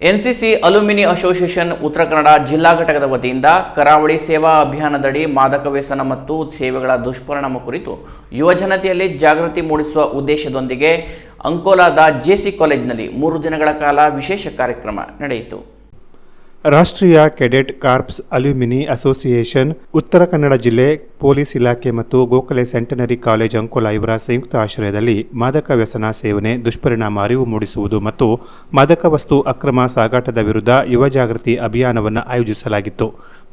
NCC alumni association ಉತ್ತರ ಕನ್ನಡ ಜಿಲ್ಲಾ ಘಟಕದ ವತಿಯಿಂದ ಕರಾವಳಿ ಸೇವಾ ಅಭಿಯಾನದಡಿ ಮಾದಕ ವ್ಯಸನ ಮತ್ತು ಸೇವೆಗಳ ದುಷ್ಪರಿಣಾಮ ಕುರಿತು ಯುವಜನತೆಯಲ್ಲಿ ಜಾಗೃತಿ ಮೂಡಿಸುವ ಉದ್ದೇಶದೊಂದಿಗೆ ಅಂಕೋಲಾದ ಜೆಸಿ ಕಾಲೇಜಿನಲ್ಲಿ ಮೂರು ದಿನಗಳ ಕಾಲ ವಿಶೇಷ ಕಾರ್ಯಕ್ರಮ ನಡೆಯಿತು. ರಾಷ್ಟ್ರೀಯ cadet corps alumni association, Uttara Kannada ಜಿಲ್ಲೆ ಪೊಲೀಸ್ ಇಲಾಖೆ ಮತ್ತು ಗೋಖಲೆ ಸೆಂಟನರಿ ಕಾಲೇಜ್ ಅಂಕೋಲಾ ಇವರ ಸಂಯುಕ್ತ ಆಶ್ರಯದಲ್ಲಿ ಮಾದಕ ವ್ಯಸನ ಸೇವನೆ ದುಷ್ಪರಿಣಾಮ ಅರಿವು ಮೂಡಿಸುವುದು ಮತ್ತು ಮಾದಕ ವಸ್ತು ಅಕ್ರಮ ಸಾಗಾಟದ ವಿರುದ್ಧ ಯುವ ಜಾಗೃತಿ ಅಭಿಯಾನವನ್ನು ಆಯೋಜಿಸಲಾಗಿತ್ತು.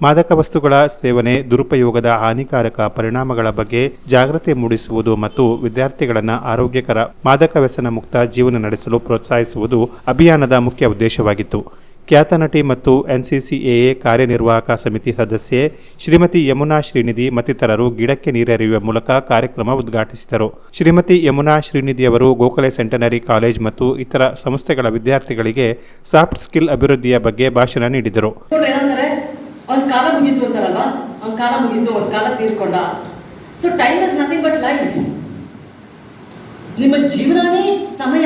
ಮಾದಕ ವಸ್ತುಗಳ ಸೇವನೆ ದುರುಪಯೋಗದ ಹಾನಿಕಾರಕ ಪರಿಣಾಮಗಳ ಬಗ್ಗೆ ಜಾಗೃತಿ ಮೂಡಿಸುವುದು ಮತ್ತು ವಿದ್ಯಾರ್ಥಿಗಳನ್ನು ಆರೋಗ್ಯಕರ ಮಾದಕ ವ್ಯಸನ ಮುಕ್ತ ಜೀವನ ನಡೆಸಲು ಪ್ರೋತ್ಸಾಹಿಸುವುದು ಅಭಿಯಾನದ ಮುಖ್ಯ ಉದ್ದೇಶವಾಗಿತ್ತು. ಖ್ಯಾತ ನಟಿ ಮತ್ತು ಎನ್ಸಿಸಿಎಎ ಕಾರ್ಯನಿರ್ವಾಹಕ ಸಮಿತಿ ಸದಸ್ಯೆ ಶ್ರೀಮತಿ ಯಮುನಾ ಶ್ರೀನಿಧಿ ಮತ್ತಿತರರು ಗಿಡಕ್ಕೆ ನೀರೆರೆಯುವ ಮೂಲಕ ಕಾರ್ಯಕ್ರಮ ಉದ್ಘಾಟಿಸಿದರು. ಶ್ರೀಮತಿ ಯಮುನಾ ಶ್ರೀನಿಧಿಯವರು ಗೋಖಲೆ ಸೆಂಟನರಿ ಕಾಲೇಜ್ ಮತ್ತು ಇತರ ಸಂಸ್ಥೆಗಳ ವಿದ್ಯಾರ್ಥಿಗಳಿಗೆ ಸಾಫ್ಟ್ ಸ್ಕಿಲ್ ಅಭಿವೃದ್ಧಿಯ ಬಗ್ಗೆ ಭಾಷಣ ನೀಡಿದರು. ಕಾಲ ಕಾಲ ಮುಗೀತು ಕಾಲ ತೀರ್ಕೊಂಡ. So time is nothing but life ನಿಮ್ಮ ಜೀವನನೇ ಸಮಯ.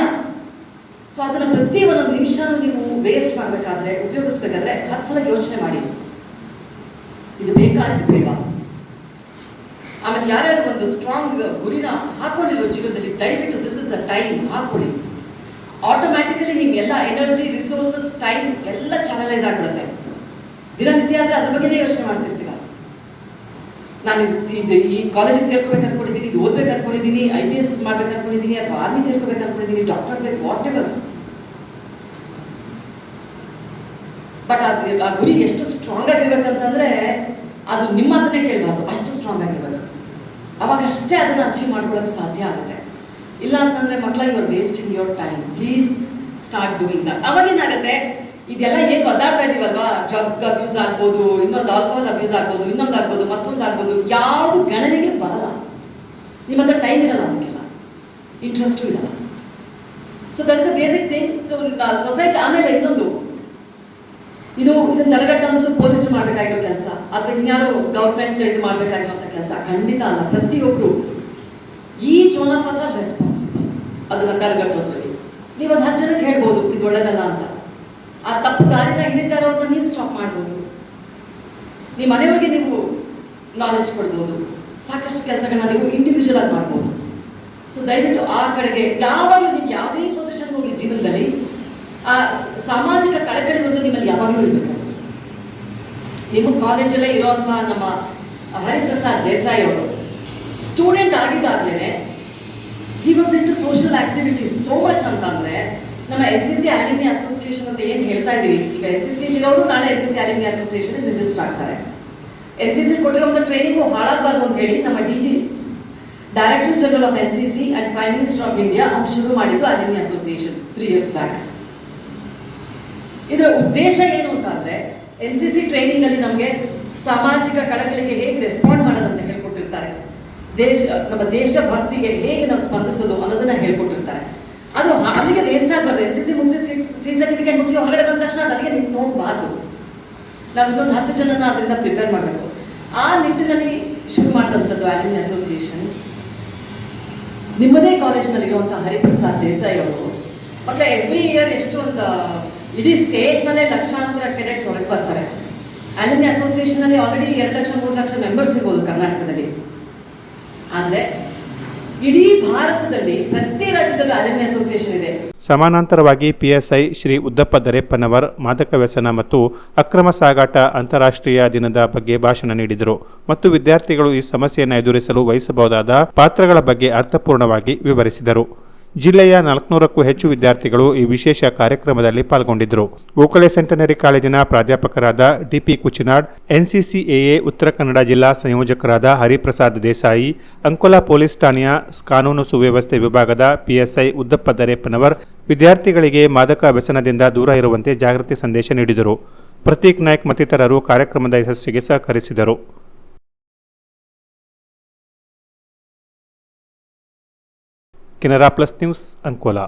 ಸೊ ಅದನ್ನು ಪ್ರತಿ ಒಂದೊಂದು ನಿಮಿಷನೂ ನೀವು ವೇಸ್ಟ್ ಮಾಡಬೇಕಾದ್ರೆ, ಉಪಯೋಗಿಸ್ಬೇಕಾದ್ರೆ ಹತ್ತು ಸಲ ಯೋಚನೆ ಮಾಡಿ. ಇದು ಬೇಕಾ ಇದು ಬೇಡವಾ? ಆಮೇಲೆ ಯಾರ್ಯಾರು ಒಂದು ಸ್ಟ್ರಾಂಗ್ ಗುರಿನ ಹಾಕೊಂಡಿರೋ ಜೀವನದಲ್ಲಿ, ದಯವಿಟ್ಟು ದಿಸ್ ಇಸ್ ದ ಟೈಮ್ ಹಾಕೊಳ್ಳಿ. ಆಟೋಮ್ಯಾಟಿಕಲಿ ನಿಮ್ಮ ಎಲ್ಲ ಎನರ್ಜಿ ರಿಸೋರ್ಸಸ್ ಟೈಮ್ ಎಲ್ಲ ಚಾನಲೈಸ್ ಆಗ್ಬಿಡುತ್ತೆ. ದಿನನಿತ್ಯ ಆದರೆ ಅದ್ರ ಬಗ್ಗೆನೇ ಯೋಚನೆ ಮಾಡ್ತಿರ್ತೀರ ನಾನು ಇದು- ಈ ಕಾಲೇಜಿಗೆ ಸೇರ್ಕೋಬೇಕು ಅನ್ಕೊಂಡಿದ್ದೀನಿ, ಇದು ಓದ್ಬೇಕು ಅನ್ಕೊಂಡಿದ್ದೀನಿ ಐ ಪಿ ಎಸ್ ಮಾಡ್ಬೇಕು ಅನ್ಕೊಂಡಿದ್ದೀನಿ, ಅಥವಾ ಆರ್ಮಿ ಸೇರ್ಕೋಬೇಕು ಅನ್ಕೊಂಡಿದ್ದೀನಿ ಡಾಕ್ಟರ್ ಆಗ್ಬೇಕು ವಾಟ್ ಎವರ್ ಬಟ್ ಅದು ಆ ಗುರಿ ಎಷ್ಟು ಸ್ಟ್ರಾಂಗ್ ಆಗಿರ್ಬೇಕಂತಂದ್ರೆ ಅದು ನಿಮ್ಮ ಹತ್ರನೇ ಕೇಳಬಾರ್ದು, ಅಷ್ಟು ಸ್ಟ್ರಾಂಗ್ ಆಗಿರ್ಬೇಕು. ಅವಾಗಷ್ಟೇ ಅದನ್ನ ಅಚೀವ್ ಮಾಡ್ಕೊಳ್ಳೋಕೆ ಸಾಧ್ಯ ಆಗುತ್ತೆ. ಇಲ್ಲ ಅಂತಂದ್ರೆ ಮಕ್ಕಳ your in your time please start doing that ಅವಾಗ ಏನಾಗುತ್ತೆ? ಇದೆಲ್ಲ ಹೇಗೆ ಒದ್ದಾಡ್ತಾ ಇದೀವಲ್ವಾ? ಡ್ರಗ್ ಅಬ್ಯೂಸ್ ಆಗ್ಬೋದು, ಇನ್ನೊಂದು ಆಲ್ಕೋಹಾಲ್ ಅಬ್ಯೂಸ್ ಆಗ್ಬೋದು, ಇನ್ನೊಂದು ಆಗ್ಬೋದು, ಮತ್ತೊಂದು ಆಗ್ಬೋದು, ಯಾವುದು ಗಣನೆಗೆ ಬರಲ್ಲ. ನಿಮ್ಮ ಹತ್ರ ಟೈಮ್ ಇರಲ್ಲ ಅದಕ್ಕೆಲ್ಲ. ಇಂಟ್ರೆಸ್ಟು ಇರಲ್ಲ. So that is a basic thing so society ಆಮೇಲೆ ಇನ್ನೊಂದು. ಇದು ಇದನ್ನ ತಡೆಗಟ್ಟೋದು ಪೊಲೀಸರು ಮಾಡಬೇಕಾಗಿರೋ ಕೆಲಸ, ಅಥವಾ ಇನ್ಯಾರು ಗೌರ್ಮೆಂಟ್ ಇದು ಮಾಡಬೇಕಾಗಿರೋಂಥ ಕೆಲಸ, ಖಂಡಿತ ಅಲ್ಲ. ಪ್ರತಿಯೊಬ್ಬರು ಈ ಒನ್ ಆಫ್ ಆರ್ ರೆಸ್ಪಾನ್ಸಿಬಲ್ ಅದನ್ನು ತಡೆಗಟ್ಟೋದ್ರಲ್ಲಿ. ನೀವು ಒಂದು ಹತ್ತು ಜನಕ್ಕೆ ಹೇಳ್ಬೋದು, ಇದು ಒಳ್ಳೇದಲ್ಲ ಅಂತ. ತಪ್ಪು ದಾರಿನ ಹಿಡಿತಾ ಅವ್ರನ್ನ ನೀವು ಸ್ಟಾಪ್ ಮಾಡ್ಬೋದು. ನಿಮ್ಮ ಮನೆಯವ್ರಿಗೆ ನೀವು ನಾಲೆಜ್ ಕೊಡ್ಬೋದು. ಸಾಕಷ್ಟು ಕೆಲಸಗಳನ್ನ ನೀವು ಇಂಡಿವಿಜುವಲ್ ಆಗಿ ಮಾಡ್ಬೋದು. ಸೊ ದಯವಿಟ್ಟು ಆ ಕಡೆಗೆ ಯಾವಾಗಲೂ ನೀವು ಯಾವುದೇ ಪೊಸಿಷನ್ ಹೋಗಿ ಜೀವನದಲ್ಲಿ, ಆ ಸಾಮಾಜಿಕ ಕಳಕಳಿ ಒಂದು ನಿಮ್ಮಲ್ಲಿ ಯಾವಾಗಲೂ ಇರಬೇಕು. ನಿಮ್ಮ ಕಾಲೇಜಲ್ಲೇ ಇರುವಂತಹ ನಮ್ಮ ಹರಿಪ್ರಸಾದ್ ದೇಸಾಯಿ ಅವರು student ಆಗಿದ್ದಾಗಲೇ he was in to social activities so ನಮ್ಮ N C C alumni association ಅಂತ ಏನು ಹೇಳ್ತಾ ಇದ್ದೀವಿ ಈಗ ಎನ್ ಸಿ ಸಿ ಇರೋರು ನಾಳೆ N C C alumni association register ಆಗ್ತಾರೆ. ಎನ್ ಸಿ ಸಿ ಕೊಟ್ಟಿರುವಂಥ ಟ್ರೈನಿಂಗು ಹಾಳಾಗಬಾರ್ದು ಅಂತ ಹೇಳಿ ನಮ್ಮ D G director general of N C C and prime minister of India ಅವ್ರು ಶುರು ಮಾಡಿದ್ದು alumni association three years back ಇದರ ಉದ್ದೇಶ ಏನು ಅಂತ ಅಂದರೆ ಎನ್ ಸಿ ಸಿ ಟ್ರೈನಿಂಗಲ್ಲಿ ನಮಗೆ ಸಾಮಾಜಿಕ ಕಳಕಳಿಗೆ ಹೇಗೆ ರೆಸ್ಪಾಂಡ್ ಮಾಡೋದಂತ ಹೇಳ್ಕೊಟ್ಟಿರ್ತಾರೆ. ದೇಶ, ನಮ್ಮ ದೇಶ ಭಕ್ತಿಗೆ ಹೇಗೆ ನಾವು ಸ್ಪಂದಿಸೋದು ಅನ್ನೋದನ್ನ ಹೇಳ್ಕೊಟ್ಟಿರ್ತಾರೆ. ಅದು ಅದಕ್ಕೆ ವೇಸ್ಟ್ ಆಗಬಾರ್ದು. ಎನ್ ಸಿ ಸಿ ಮುಗಿಸಿ ಸಿ ಸರ್ಟಿಫಿಕೇಟ್ ಮುಗಿಸಿ ಹೊರಗಡೆ ಬಂದ ತಕ್ಷಣ ನನಗೆ ನಿಮ್ಗೆ ನಿಂತು ನಾವು ಇನ್ನೊಂದು ಹತ್ತು ಜನನ ಅದರಿಂದ ಪ್ರಿಪೇರ್ ಮಾಡಬೇಕು. ಆ ನಿಟ್ಟಿನಲ್ಲಿ ಶುರು ಮಾಡಿದಂಥದ್ದು ಆಲಿಮಿ ಅಸೋಸಿಯೇಷನ್ ನಿಮ್ಮದೇ ಕಾಲೇಜಿನಲ್ಲಿರುವಂಥ ಹರಿಪ್ರಸಾದ್ ದೇಸಾಯಿ ಅವರು. ಮತ್ತು ಎವ್ರಿ ಇಯರ್ ಎಷ್ಟು ಒಂದು ಇಡೀ ಸ್ಟೇಟ್ನಲ್ಲೇ ಲಕ್ಷಾಂತರ ಕೆಡೆಟ್ಸ್ ಹೊರಗೆ ಬರ್ತಾರೆ. ಆಲಿಮಿ ಅಸೋಸಿಯೇಷನಲ್ಲಿ ಆಲ್ರೆಡಿ ಎರಡು ಲಕ್ಷ, ಮೂರು ಲಕ್ಷ ಮೆಂಬರ್ಸ್ ಇರ್ಬೋದು ಕರ್ನಾಟಕದಲ್ಲಿ. ಆದರೆ ಇಡೀ ಭಾರತದಲ್ಲಿ ಪ್ರತಿ ರಾಜ್ಯದಲ್ಲೂ ಅರಣ್ಯ ಅಸೋಸಿಯೇಷನ್ ಇದೆ. ಸಮಾನಾಂತರವಾಗಿ ಪಿಎಸ್ಐ ಶ್ರೀ ಉದ್ದಪ್ಪ ದರೆಪ್ಪನವರ್, ಮಾದಕ ವ್ಯಸನ ಮತ್ತು ಅಕ್ರಮ ಸಾಗಾಟ ಅಂತಾರಾಷ್ಟ್ರೀಯ ದಿನದ ಬಗ್ಗೆ ಭಾಷಣ ನೀಡಿದರು. ಮತ್ತು ವಿದ್ಯಾರ್ಥಿಗಳು ಈ ಸಮಸ್ಯೆಯನ್ನು ಎದುರಿಸಲು ವಹಿಸಬಹುದಾದ ಪಾತ್ರಗಳ ಬಗ್ಗೆ ಅರ್ಥಪೂರ್ಣವಾಗಿ ವಿವರಿಸಿದರು. ಜಿಲ್ಲೆಯ ನಾಲ್ಕುನೂರಕ್ಕೂ ಹೆಚ್ಚು ವಿದ್ಯಾರ್ಥಿಗಳು ಈ ವಿಶೇಷ ಕಾರ್ಯಕ್ರಮದಲ್ಲಿ ಪಾಲ್ಗೊಂಡಿದ್ದರು. ಗೋಕಲೆ ಸೆಂಟನರಿ ಕಾಲೇಜಿನ ಪ್ರಾಧ್ಯಾಪಕರಾದ ಡಿಪಿ ಕುಚಿನಾಡ್, ಎನ್ಸಿಸಿಎಎ ಉತ್ತರ ಕನ್ನಡ ಜಿಲ್ಲಾ ಸಂಯೋಜಕರಾದ ಹರಿಪ್ರಸಾದ್ ದೇಸಾಯಿ, ಅಂಕೋಲಾ ಪೊಲೀಸ್ ಠಾಣೆಯ ಕಾನೂನು ಸುವ್ಯವಸ್ಥೆ ವಿಭಾಗದ ಪಿಎಸ್ಐ ಉದ್ದಪ್ಪ ದರೇಪ್ಪನವರ್ ವಿದ್ಯಾರ್ಥಿಗಳಿಗೆ ಮಾದಕ ವ್ಯಸನದಿಂದ ದೂರ ಇರುವಂತೆ ಜಾಗೃತಿ ಸಂದೇಶ ನೀಡಿದರು. ಪ್ರತೀಕ್ ನಾಯ್ಕ್ ಮತ್ತಿತರರು ಕಾರ್ಯಕ್ರಮದ ಯಶಸ್ಸಿಗೆ ಸಹಕರಿಸಿದರು. Canara plus news Ankola